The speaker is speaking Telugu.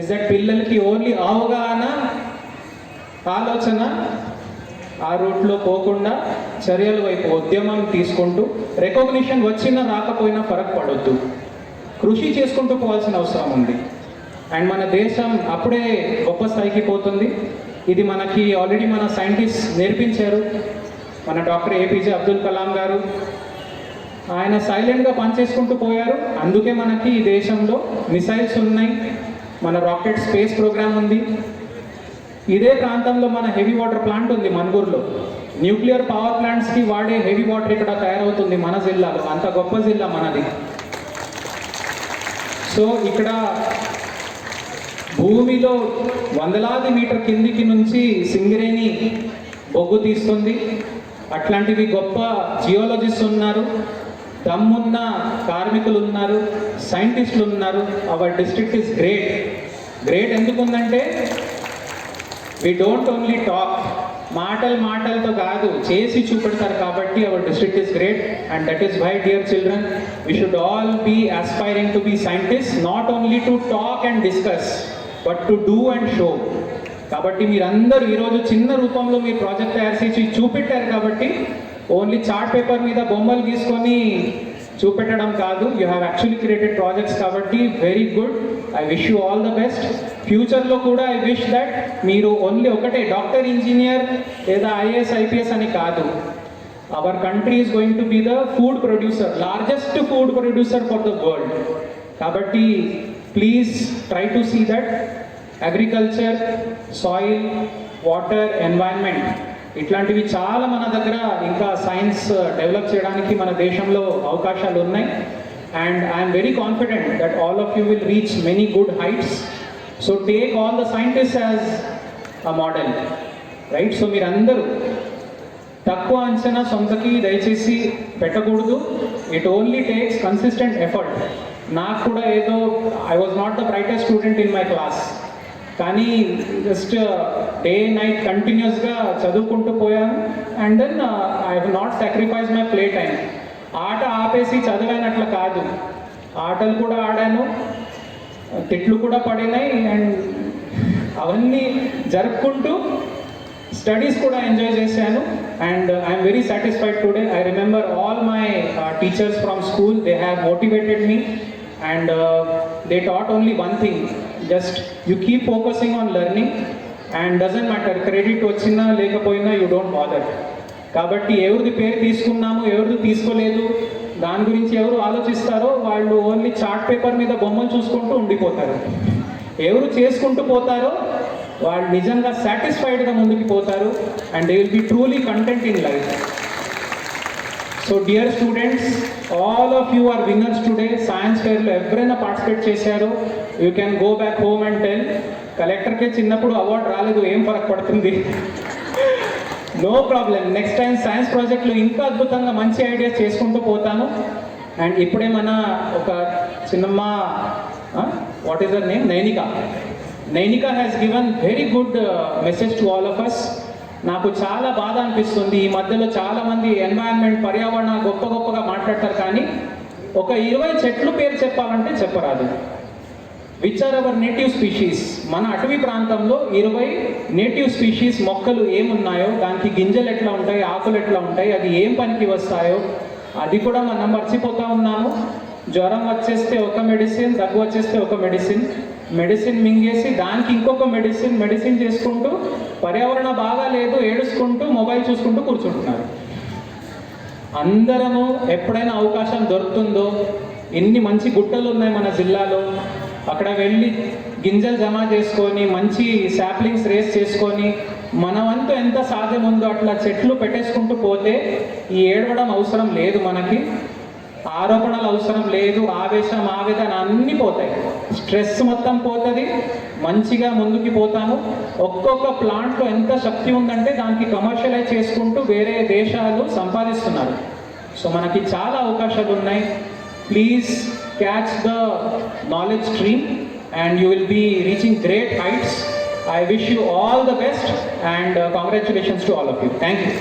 ఇస్ దట్ పిల్లలకి ఓన్లీ అవగాహన ఆలోచన ఆ రూట్లో పోకుండా చర్యల వైపు ఉద్యమం తీసుకుంటూ రికగ్నిషన్ వచ్చినా రాకపోయినా ఫరక్ పడొద్దు. కృషి చేసుకుంటూ పోవాల్సిన అవసరం ఉంది. అండ్ మన దేశం అప్పుడే గొప్ప స్థాయికి పోతుంది. ఇది మనకి ఆల్రెడీ మన సైంటిస్ట్ నేర్పించారు. మన డాక్టర్ ఏపీజే అబ్దుల్ కలాం గారు. ఆయన సైలెంట్గా పనిచేసుకుంటూ పోయారు. అందుకే మనకి ఈ దేశంలో మిసైల్స్ ఉన్నాయి. మన రాకెట్ స్పేస్ ప్రోగ్రామ్ ఉంది. ఇదే ప్రాంతంలో మన హెవీ వాటర్ ప్లాంట్ ఉంది మన్గూరులో. న్యూక్లియర్ పవర్ ప్లాంట్స్కి వాడే హెవీ వాటర్ ఇక్కడ తయారవుతుంది మన జిల్లాలో. అంత గొప్ప జిల్లా మనది. సో ఇక్కడ భూమిలో వందలాది మీటర్ కిందికి నుంచి సింగరేణి బొగ్గు తీస్తుంది. అట్లాంటివి గొప్ప జియోలజిస్ట్ ఉన్నారు. దమ్మున్న కార్మికులు ఉన్నారు సైంటిస్టులు ఉన్నారు our district is great great ఎందుకు ఉందంటే వి డోంట్ ఓన్లీ టాక్ మాటలు మాటలతో కాదు చేసి చూపెడతారు కాబట్టి our district is great and that is why dear children we should all be aspiring to be scientist not only to talk and discuss but to do and show కాబట్టి మీరందరూ ఈరోజు చిన్న రూపంలో మీరు ప్రాజెక్ట్ తయారు చేసి చూపెట్టారు కాబట్టి ఓన్లీ చార్ట్ పేపర్ మీద బొమ్మలు తీసుకొని చూపెట్టడం కాదు. You have actually created projects కాబట్టి very good I wish you all the best ఫ్యూచర్లో కూడా ఐ విష్ దట్ మీరు ఓన్లీ ఒకటే డాక్టర్ ఇంజనీర్ లేదా ఐఏఎస్ ఐపీఎస్ అని కాదు. Our country is going to be the food producer largest food producer for the world కాబట్టి please try to see that agriculture soil water environment ఇట్లాంటివి చాలా మన దగ్గర ఇంకా సైన్స్ డెవలప్ uh, చేయడానికి మన దేశంలో అవకాశాలు ఉన్నాయి. And I'm very confident that all of you will reach many good heights so take all the scientist as a model right so మీరందరూ తక్కువ అంచనా సొంతకి దయచేసి పెట్టకూడదు. It only takes consistent effort నాకు కూడా ఏదో I was not the brightest student in my class కానీ జస్ట్ డే నైట్ కంటిన్యూస్గా చదువుకుంటూ పోయాను. And then I have not sacrifice my play time ఆట ఆపేసి చదివానట్లు కాదు. ఆటలు కూడా ఆడాను. తిట్లు కూడా పడినాయి. అండ్ అవన్నీ జరుపుకుంటూ స్టడీస్ కూడా ఎంజాయ్ చేశాను. And I'm very satisfied today I remember all my teachers from school they have motivated me and they taught only one thing just you keep focusing on learning and doesn't matter credit వచ్చినా లేకపోయినా యూ డోంట్ బాదర్ కాబట్టి ఎవరిది పేరు తీసుకున్నాము ఎవరిది తీసుకోలేదు దాని గురించి ఎవరు ఆలోచిస్తారో వాళ్ళు ఓన్లీ చార్ట్ పేపర్ మీద బొమ్మలు చూసుకుంటూ ఉండిపోతారు. ఎవరు చేసుకుంటూ పోతారో వాళ్ళు నిజంగా సాటిస్ఫైడ్గా ముందుకు పోతారు and they will be truly content in life so dear students all of you are winners today science ఫేర్లో ఎవరైనా పార్టిసిపేట్ చేశారో you can go back home and tell కలెక్టర్కే చిన్నప్పుడు అవార్డు రాలేదు ఏం ఫరక్ పడుతుంది no problem next time science ప్రాజెక్ట్లో ఇంకా అద్భుతంగా మంచి ఐడియాస్ చేసుకుంటూ పోతాను. అండ్ ఇప్పుడే మన ఒక చిన్నమ్మ what is their name Nainika. Nainika has given very good message to all of us నాకు చాలా బాధ అనిపిస్తుంది. ఈ మధ్యలో చాలా మంది ఎన్వైరన్మెంట్ పర్యావరణ గొప్ప గొప్పగా మాట్లాడతారు కానీ ఒక ఇరవై చెట్లు పేరు చెప్పాలంటే చెప్పరాదు. Which are our native species మన అటవీ ప్రాంతంలో ఇరవై నేటివ్ స్పీషీస్ మొక్కలు ఏమున్నాయో దానికి గింజలు ఎట్లా ఉంటాయి ఆకులు ఎట్లా ఉంటాయి అది ఏం పనికి వస్తాయో అది కూడా మనం మర్చిపోతూ ఉన్నాము. జ్వరం వచ్చేస్తే ఒక మెడిసిన్ దగ్గు వచ్చేస్తే ఒక మెడిసిన్ మెడిసిన్ మింగేసి దానికి ఇంకొక మెడిసిన్ మెడిసిన్ చేసుకుంటూ పర్యావరణ బాగా లేదు ఏడుచుకుంటూ మొబైల్ చూసుకుంటూ కూర్చుంటున్నారు. అందరము ఎప్పుడైనా అవకాశం దొరుకుతుందో ఎన్ని మంచి గుట్టలు ఉన్నాయి మన జిల్లాలో అక్కడ వెళ్ళి గింజలు జమ చేసుకొని మంచి శాప్లింగ్స్ రేస్ చేసుకొని మన వంతు ఎంత సాధ్యం ఉందో అట్లా చెట్లు పెట్టేసుకుంటూ పోతే ఈ ఏడవడం అవసరం లేదు మనకి. ఆరోపణలు అవసరం లేదు ఆవేశం ఆవేదన అన్నీ పోతాయి. స్ట్రెస్ మొత్తం పోతుంది మంచిగా ముందుకు పోతాము. ఒక్కొక్క ప్లాంట్లో ఎంత శక్తి ఉందంటే దానికి కమర్షియలైజ్ చేసుకుంటూ వేరే దేశాలు సంపాదిస్తున్నారు. సో మనకి చాలా అవకాశాలు ఉన్నాయి. Please catch the knowledge stream and you will be reaching great heights I wish you all the best and congratulations to all of you thank you